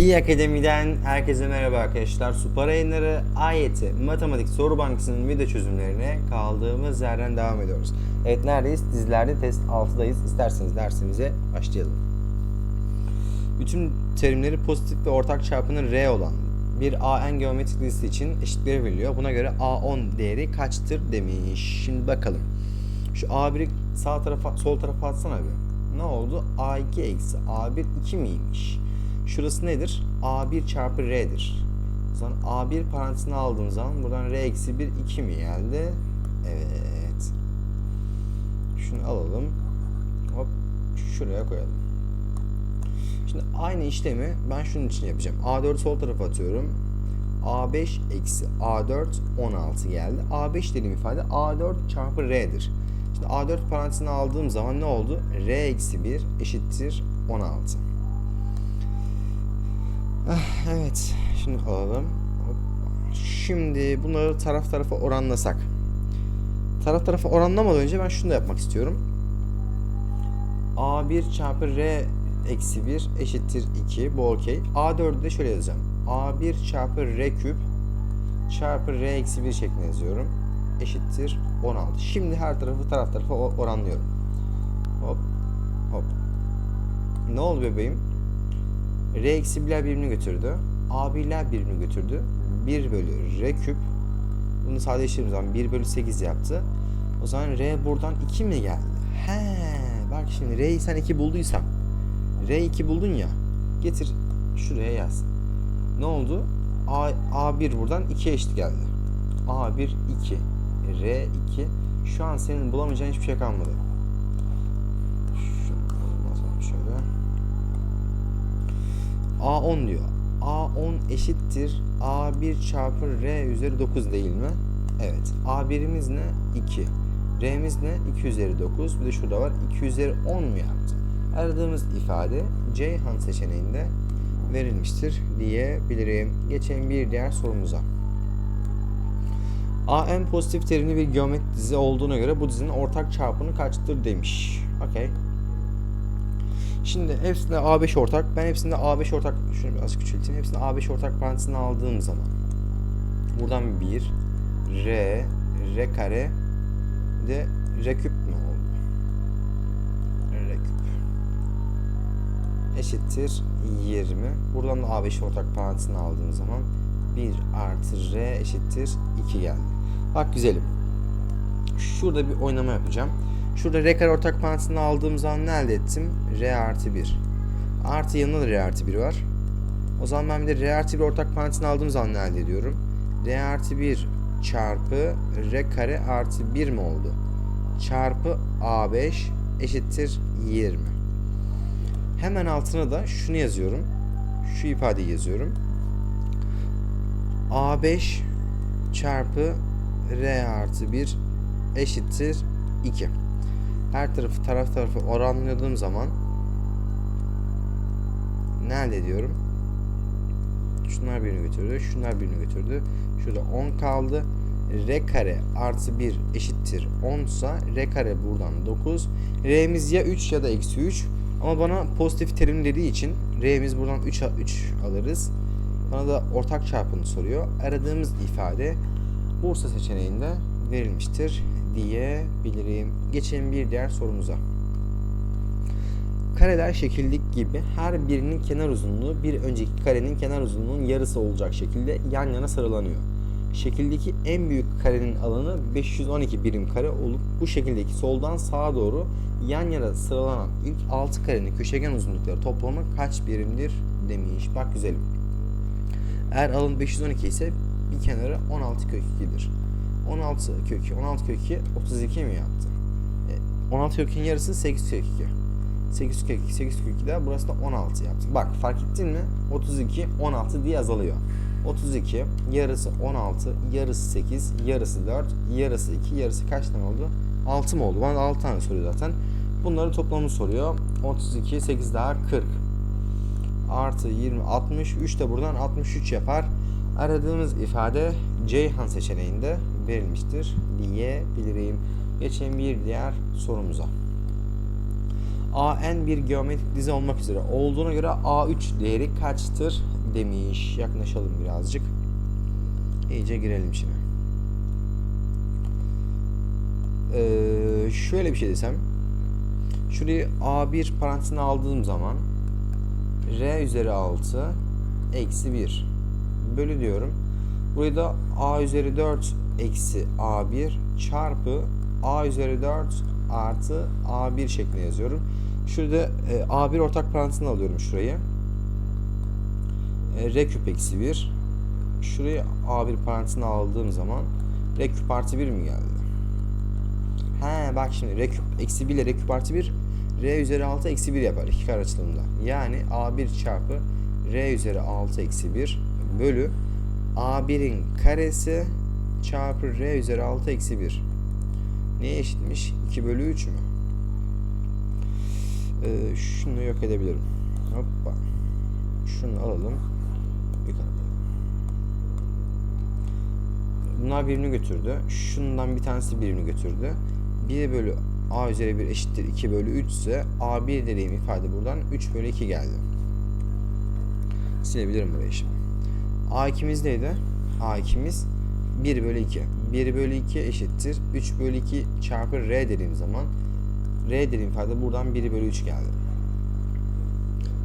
Pi Akademi'den herkese merhaba arkadaşlar. Super Yayınları AYT Matematik Soru Bankası'nın video çözümlerine kaldığımız yerden devam ediyoruz. Evet neredeyiz? Dizilerde test 6'dayız. İsterseniz dersimize başlayalım. Bütün terimleri pozitif ve ortak çarpımı R olan bir AN geometrik dizisi için eşitleri veriliyor. Buna göre A10 değeri kaçtır demiş. Şimdi bakalım. Şu A1'i sağ tarafa sol tarafa atsana bir. Ne oldu? A2 eksi A1 2 miymiş? Şurası nedir? A1 çarpı R'dir. O zaman A1 parantezine aldığım zaman buradan R eksi 1 2 mi geldi? Evet. Şunu alalım. Hop şuraya koyalım. Şimdi aynı işlemi ben şunun için yapacağım. A4 sol tarafa atıyorum. A5 eksi A4 16 geldi. A5 dediğim ifade A4 çarpı R'dir. Şimdi A4 parantezine aldığım zaman ne oldu? R eksi 1 eşittir 16. Ah, evet. Şimdi alalım. Şimdi bunları taraf tarafa oranlasak. Taraf tarafa oranlamadan önce ben şunu da yapmak istiyorum. A1 çarpı R eksi 1 eşittir 2. Bu okey. A4'ü de şöyle yazacağım. A1 çarpı R küp çarpı R eksi 1 şeklinde yazıyorum. Eşittir 16. Şimdi her tarafı taraf tarafa oranlıyorum. Hop. Hop. Ne oldu bebeğim? R eksi 1'ler birbirini götürdü. A1'ler birbirini götürdü. 1 bölü R küp. Bunu sadeleştirdiğim zaman 1 bölü 8 yaptı. O zaman R buradan 2 mi geldi? He, bak şimdi R'yi sen 2 bulduysan. R 2 buldun ya. Getir şuraya yaz. Ne oldu? A, A1 buradan 2 eşit geldi. A1 2. R 2. Şu an senin bulamayacağın hiçbir şey kalmadı. A10 diyor. A10 eşittir A1 çarpı R üzeri 9 değil mi? Evet. A1'imiz ne? 2. R'miz ne? 2 üzeri 9. Bir de şurada var. 2 üzeri 10 mu yaptı? Aradığımız ifade Ceyhan seçeneğinde verilmiştir diyebilirim. Geçelim bir diğer sorumuza. AN pozitif terimli bir geometri dizi olduğuna göre bu dizinin ortak çarpımı kaçtır demiş. Okey. Şimdi hepsinde A5 ortak. Ben hepsinde A5 ortak şunu biraz küçülteyim. Hepsinde A5 ortak parantezine aldığım zaman buradan 1 R R kare de R küp mü oldu? R küp eşittir 20. Buradan da A5 ortak parantezine aldığım zaman 1 artı R eşittir 2 geldi. Bak güzelim. Şurada bir oynama yapacağım. Şurada R ortak parantezine aldığım zaman ne elde ettim? R artı 1. Artı yanında da R artı 1 var. O zaman ben bir de R artı 1 ortak parantezine aldığım zaman ne elde ediyorum? R artı 1 çarpı R kare artı 1 mi oldu? Çarpı A5 eşittir 20. Hemen altına da şunu yazıyorum. Şu ifadeyi yazıyorum. A5 çarpı R artı 1 eşittir 2. Her tarafı taraf tarafı oranladığım zaman ne elde ediyorum? Şunlar birini götürdü, şunlar birini götürdü. Şurada 10 kaldı. R kare artı 1 eşittir 10 ise R kare buradan 9. R'miz ya 3 ya da eksi 3. Ama bana pozitif terim dediği için R'miz buradan 3, 3 alırız. Bana da ortak çarpımı soruyor. Aradığımız ifade Bursa seçeneğinde verilmiştir diyebilirim. Geçelim bir diğer sorumuza. Kareler şekildik gibi her birinin kenar uzunluğu bir önceki karenin kenar uzunluğunun yarısı olacak şekilde yan yana sıralanıyor. Şekildeki en büyük karenin alanı 512 birim kare olup bu şekildeki soldan sağa doğru yan yana sıralanan ilk 6 karenin köşegen uzunlukları toplamı kaç birimdir demiş. Bak güzelim. Eğer alan 512 ise bir kenarı 16 kök 2'dir. 16 kök 2, 16 kök 2 32 mi yaptı? E, 16 kökün yarısı 8 kök 2. 8 kök 2, 8 kök 2 de burası da 16 yaptı. Bak fark ettin mi? 32, 16 diye azalıyor. 32, yarısı 16, yarısı 8, yarısı 4, yarısı 2, yarısı kaç tane oldu? 6 mı oldu? Bana da 6 tane soruyor zaten. Bunları toplamı soruyor. 32, 8 daha 40. Artı 20, 60. 3 de buradan 63 yapar. Aradığımız ifade Ceyhan seçeneğinde verilmiştir diyebilirim. Geçelim bir diğer sorumuza. AN bir geometrik dizi olmak üzere olduğuna göre A3 değeri kaçtır demiş. Yaklaşalım birazcık. İyice girelim şimdi. Ee, şöyle bir şey desem. Şurayı A1 parantezine aldığım zaman R üzeri 6 eksi 1 bölü diyorum. Burayı da A üzeri 4 eksi A1 çarpı A üzeri 4 artı A1 şeklinde yazıyorum. Şurada e, A1 ortak parantezine alıyorum şurayı. E, R küp eksi 1. Şurayı A1 parantezine aldığım zaman R küp artı 1 mi geldi? He bak şimdi R küp eksi 1 ile R küp artı 1 R üzeri 6 eksi 1 yapar iki kare açılımda. Yani A1 çarpı R üzeri 6 eksi 1 bölü A1'in karesi çarpı R üzeri 6 eksi 1. Neye eşitmiş? 2 bölü 3 mü? Ee, şunu yok edebilirim. Hoppa. Şunu alalım. Yukarı. Bunlar birbirini götürdü. Şundan bir tanesi birbirini götürdü. 1 bölü A üzeri 1 eşittir 2 bölü 3 ise A1 dediğim ifade buradan 3 bölü 2 geldi. Silebilirim burayı şimdi. A2'miz neydi? A2'miz 1 bölü 2. 1 bölü 2 eşittir. 3 bölü 2 çarpı R dediğim zaman R dediğim ifade buradan 1 bölü 3 geldi.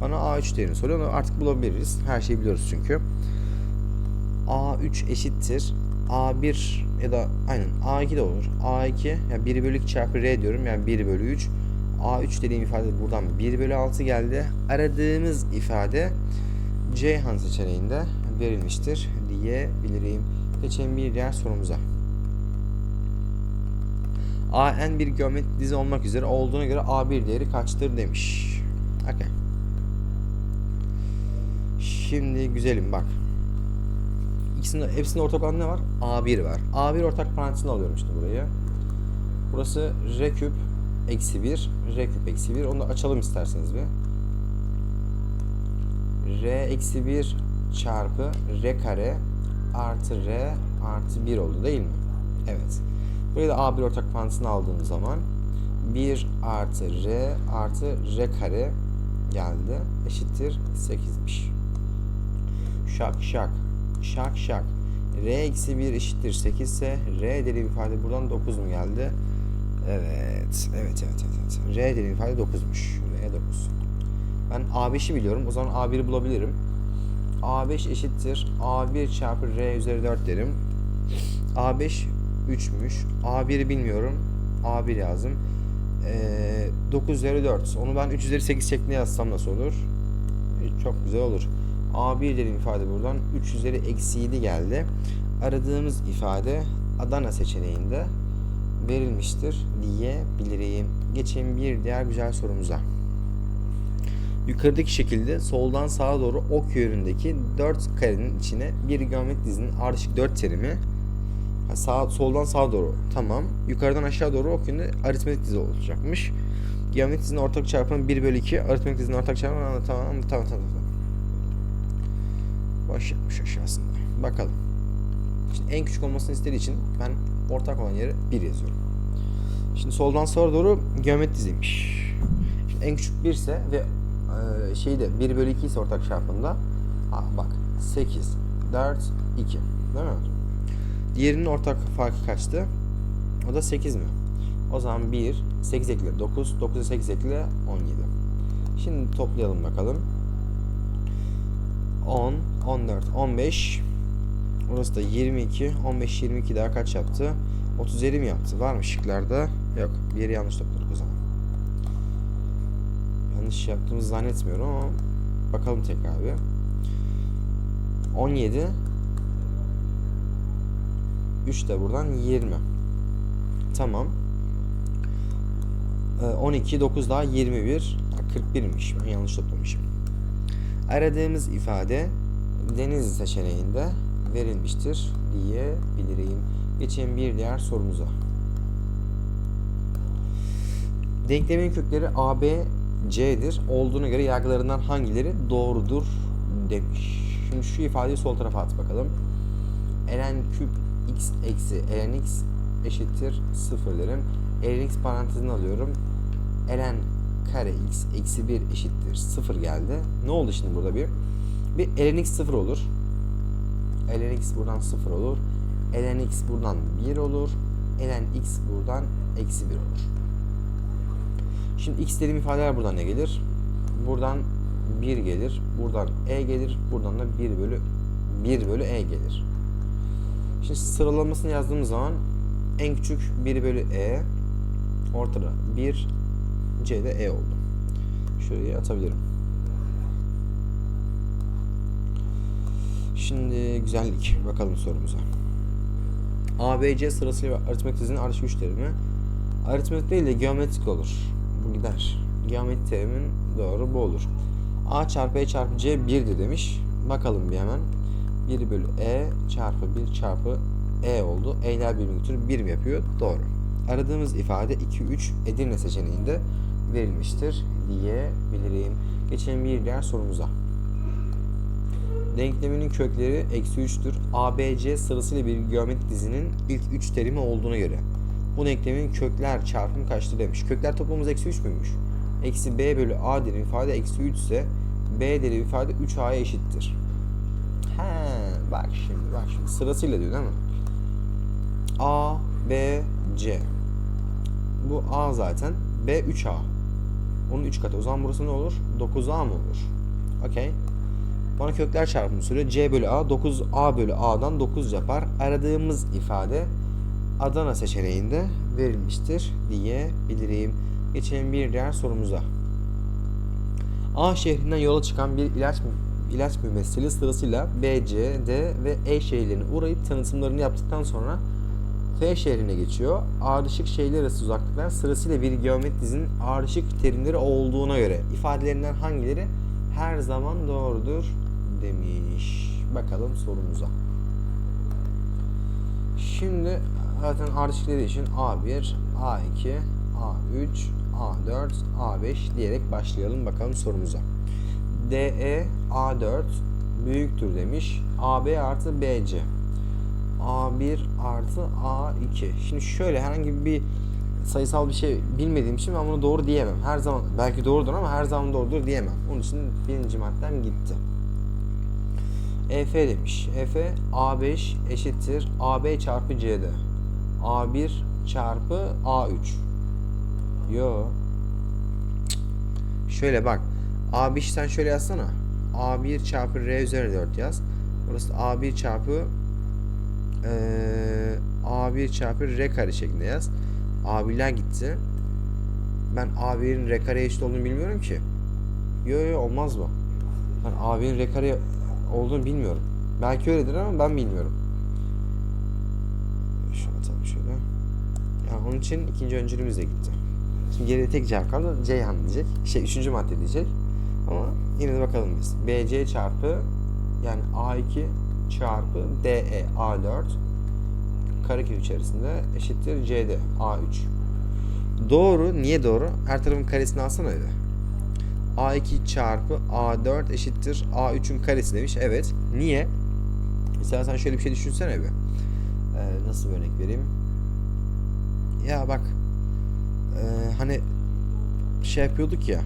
Bana A3 değerini soruyor. Onu artık bulabiliriz. Her şeyi biliyoruz çünkü. A3 eşittir. A1 ya da aynen A2 de olur. A2 yani 1 bölü 2 çarpı R diyorum. Yani 1 bölü 3. A3 dediğim ifade buradan 1 bölü 6 geldi. Aradığımız ifade Ceyhan seçeneğinde verilmiştir diyebilirim. Geçelim bir diğer sorumuza. AN bir geometrik dizi olmak üzere olduğuna göre A1 değeri kaçtır demiş. Okay. Şimdi güzelim bak. İkisinde hepsinde ortak olan ne var? A1 var. A1 ortak parantezine alıyorum işte burayı. Burası R küp eksi 1. R küp eksi 1. Onu da açalım isterseniz bir. R eksi 1 çarpı R kare artı R artı 1 oldu değil mi? Evet. Burayı da A1 ortak parantezine aldığım zaman 1 artı R artı R kare geldi. Eşittir 8'miş. Şak şak. Şak şak. R eksi 1 eşittir 8 ise R dediğim ifade buradan 9 mu geldi? Evet. Evet evet evet. evet. R dediğim ifade 9'muş. R 9. Ben A5'i biliyorum. O zaman A1'i bulabilirim. A5 eşittir. A1 çarpı R üzeri 4 derim. A5 3'müş. A1'i bilmiyorum. A1 yazdım. Ee, 9 üzeri 4. Onu ben 3 üzeri 8 şeklinde yazsam nasıl olur? Ee, Çok güzel olur. A1 dediğim ifade buradan 3 üzeri eksi 7 geldi. Aradığımız ifade Adana seçeneğinde verilmiştir diyebilirim. Geçelim bir diğer güzel sorumuza. Yukarıdaki şekilde soldan sağa doğru ok yönündeki 4 karenin içine bir geometrik dizinin ardışık 4 terimi sağ, soldan sağa doğru tamam. Yukarıdan aşağı doğru ok yönünde aritmetik dizi olacakmış. Geometrik dizinin ortak çarpanı 1 bölü 2. Aritmetik dizinin ortak çarpanı tamam tamam tamam tamam. Boş yapmış aşağısında. Bakalım. Şimdi en küçük olmasını istediği için ben ortak olan yere 1 yazıyorum. Şimdi soldan sağa doğru geometri diziymiş. Şimdi en küçük 1 ise ve e, şeyde 1 bölü 2 ise ortak çarpımda ha, bak 8, 4, 2 değil mi? Diğerinin ortak farkı kaçtı? O da 8 mi? O zaman 1, 8 ekle 9, 9'a 8 ekle 17. Şimdi toplayalım bakalım. 10, 14, 15. Orası da 22. 15, 22 daha kaç yaptı? 37 mi yaptı? Var mı şıklarda? Yok. Bir yanlış zaman. Yanlış yaptığımızı zannetmiyorum ama bakalım tekrar bir. 17 3 de buradan 20. Tamam. Ee, 12 9 daha 21 41'miş. Ben yanlış toplamışım. Aradığımız ifade Denizli seçeneğinde verilmiştir diyebilirim. Geçelim bir diğer sorumuza. Denklemin kökleri A, B, C'dir. Olduğuna göre yargılarından hangileri doğrudur demiş. Şimdi şu ifadeyi sol tarafa at bakalım. ln küp x eksi ln x eşittir 0 derim. ln x parantezini alıyorum. ln kare x eksi 1 eşittir 0 geldi. Ne oldu şimdi burada bir? Bir ln x 0 olur. ln x buradan 0 olur. ln x buradan 1 olur. ln x buradan eksi 1 olur. Şimdi x dediğim ifadeler buradan ne gelir? Buradan 1 gelir. Buradan e gelir. Buradan da 1 bölü 1 bölü e gelir. Şimdi sıralamasını yazdığımız zaman en küçük 1 bölü e ortada 1 c'de e oldu. Şuraya atabilirim. Şimdi güzellik. Bakalım sorumuza. A, B, C sırasıyla aritmetik dizinin ardışık güç terimi. Aritmetik değil de geometrik olur. Bu gider. Geometrik terimin doğru bu olur. A çarpı E çarpı C 1'di demiş. Bakalım bir hemen. 1 bölü E çarpı 1 çarpı E oldu. E'ler birbirini götürüp 1 mi yapıyor? Doğru. Aradığımız ifade 2, 3 Edirne seçeneğinde verilmiştir diyebilirim. Geçelim bir diğer sorumuza. Denkleminin kökleri eksi 3'tür. ABC sırasıyla bir geometrik dizinin ilk 3 terimi olduğuna göre. Bu denklemin kökler çarpımı kaçtır demiş. Kökler toplamımız eksi 3 müymüş? Eksi b bölü a derim ifade eksi 3 ise b derim ifade 3a'ya eşittir. He, bak şimdi bak şimdi sırasıyla diyor değil mi? A, B, C. Bu A zaten. B 3A. Onun 3 katı. O zaman burası ne olur? 9A mı olur? Okey. Bana kökler çarpımı soruyor. C bölü A 9A bölü A'dan 9 yapar. Aradığımız ifade Adana seçeneğinde verilmiştir diyebilirim. Geçelim bir diğer sorumuza. A şehrinden yola çıkan bir ilaç ilaç mümessili sırasıyla B, C, D ve E şehirlerine uğrayıp tanıtımlarını yaptıktan sonra F şehrine geçiyor. Ardışık şehirler arası uzaklıklar sırasıyla bir geometri dizinin ardışık terimleri olduğuna göre ifadelerinden hangileri her zaman doğrudur demiş. Bakalım sorumuza. Şimdi zaten ardışıkları için A1, A2, A3, A4, A5 diyerek başlayalım bakalım sorumuza. DE A4 büyüktür demiş. AB artı BC. A1 artı A2. Şimdi şöyle herhangi bir sayısal bir şey bilmediğim için ben bunu doğru diyemem. Her zaman belki doğrudur ama her zaman doğrudur diyemem. Onun için birinci maddem gitti. EF demiş. EF A5 eşittir AB çarpı CD. A1 çarpı A3. Yo. Şöyle bak. A5 sen şöyle yazsana. A1 çarpı R üzeri 4 yaz. Burası A1 çarpı ee, A1 çarpı R kare şeklinde yaz. A1'ler gitti. Ben A1'in R kareye eşit olduğunu bilmiyorum ki. Yo yo olmaz bu. Ben A1'in R kare olduğunu bilmiyorum. Belki öyledir ama ben bilmiyorum. Ya onun için ikinci öncülümüz de gitti. Şimdi geriye tek cevap kaldı. Ceyhan diyecek. Şey üçüncü madde diyecek. Ama yine de bakalım biz. BC çarpı yani A2 çarpı DE A4 karekök içerisinde eşittir CD A3. Doğru. Niye doğru? Her tarafın karesini alsana öyle. A2 çarpı A4 eşittir A3'ün karesi demiş. Evet. Niye? Mesela sen şöyle bir şey düşünsene bir. Ee, nasıl bir örnek vereyim? Ya bak. Ee, hani şey yapıyorduk ya.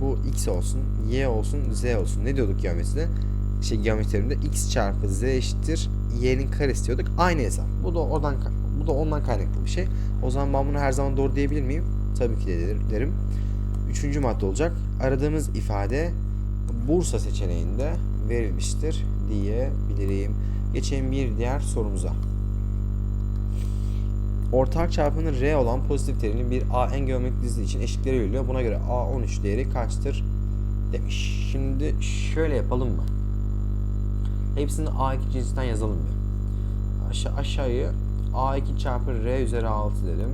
Bu x olsun, y olsun, z olsun. Ne diyorduk geometride? Şey geometrimde x çarpı z eşittir y'nin karesi diyorduk. Aynı hesap. Bu da oradan bu da ondan kaynaklı bir şey. O zaman ben bunu her zaman doğru diyebilir miyim? Tabii ki de derim. Üçüncü madde olacak. Aradığımız ifade Bursa seçeneğinde verilmiştir diyebilirim. Geçelim bir diğer sorumuza. Ortak çarpanı R olan pozitif terimli bir A en geometrik dizi için eşitlikleri veriliyor. Buna göre A13 değeri kaçtır demiş. Şimdi şöyle yapalım mı? Hepsini A2 cinsinden yazalım bir. Aşağı, aşağıyı A2 çarpı R üzeri 6 dedim.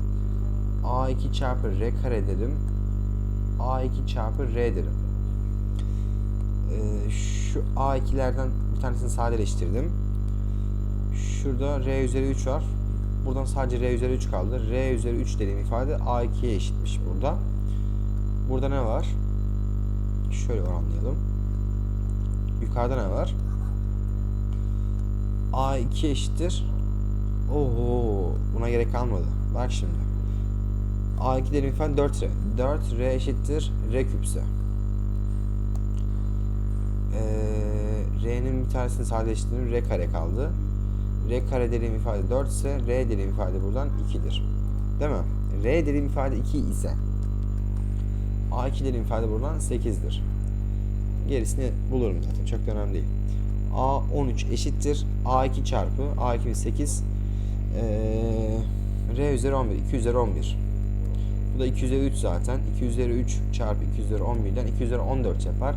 A2 çarpı R kare dedim. A2 çarpı R derim. Ee, şu A2'lerden bir tanesini sadeleştirdim. Şurada R üzeri 3 var. Buradan sadece R üzeri 3 kaldı. R üzeri 3 dediğim ifade A2'ye eşitmiş burada. Burada ne var? Şöyle oranlayalım. Yukarıda ne var? A2 eşittir. Oho, buna gerek kalmadı. Bak şimdi. A2 derim ifade 4R. 4R eşittir R küpse. Ee, R'nin bir tanesini sadeleştirdim. R kare kaldı. R kare derim ifade 4 ise R derim ifade buradan 2'dir. Değil mi? R derim ifade 2 ise A2 derim ifade buradan 8'dir. Gerisini bulurum zaten. Çok önemli değil. A13 eşittir. A2 çarpı A2 8 ee, R üzeri 11. 2 üzeri 11. Bu da 2 üzeri 3 zaten. 2 üzeri 3 çarpı 2 üzeri 11'den 2 üzeri 14 yapar.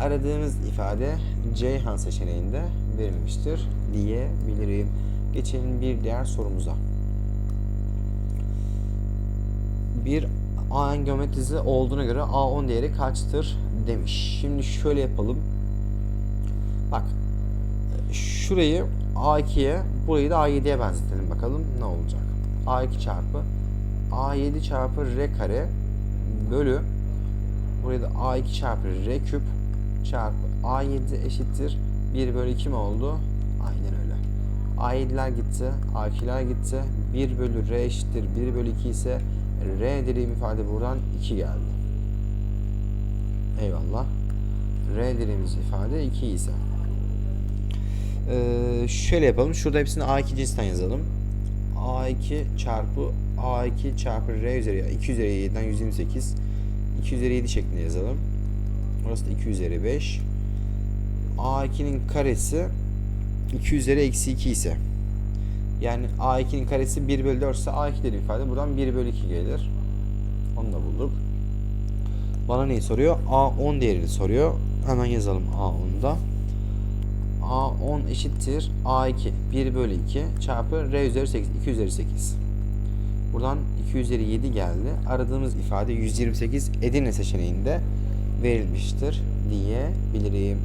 Aradığımız ifade Ceyhan seçeneğinde verilmiştir diyebilirim. Geçelim bir diğer sorumuza. Bir AN geometrisi olduğuna göre A10 değeri kaçtır demiş. Şimdi şöyle yapalım. Bak şurayı A2'ye burayı da A7'ye benzetelim bakalım ne olacak. A2 çarpı A7 çarpı R kare bölü burayı da A2 çarpı R küp çarpı A7 eşittir 1 bölü 2 mi oldu? Aynen öyle. A7'ler gitti, A2'ler gitti. 1 bölü R eşittir 1 bölü 2 ise R dediğim ifade buradan 2 geldi. Eyvallah. R dediğimiz ifade 2 ise. Ee, şöyle yapalım. Şurada hepsini A2 cinsinden yazalım. A2 çarpı A2 çarpı R üzeri 2 üzeri 7'den 128 2 üzeri 7 şeklinde yazalım. Orası da 2 üzeri 5. A2'nin karesi 2 üzeri eksi 2 ise yani A2'nin karesi 1 bölü 4 ise A2 dediği ifade buradan 1 bölü 2 gelir. Onu da bulduk. Bana neyi soruyor? A10 değerini soruyor. Hemen yazalım A10'da. A10 eşittir A2 1 bölü 2 çarpı R üzeri 8 2 üzeri 8. Buradan 2 üzeri 7 geldi. Aradığımız ifade 128 Edirne seçeneğinde verilmiştir diyebilirim.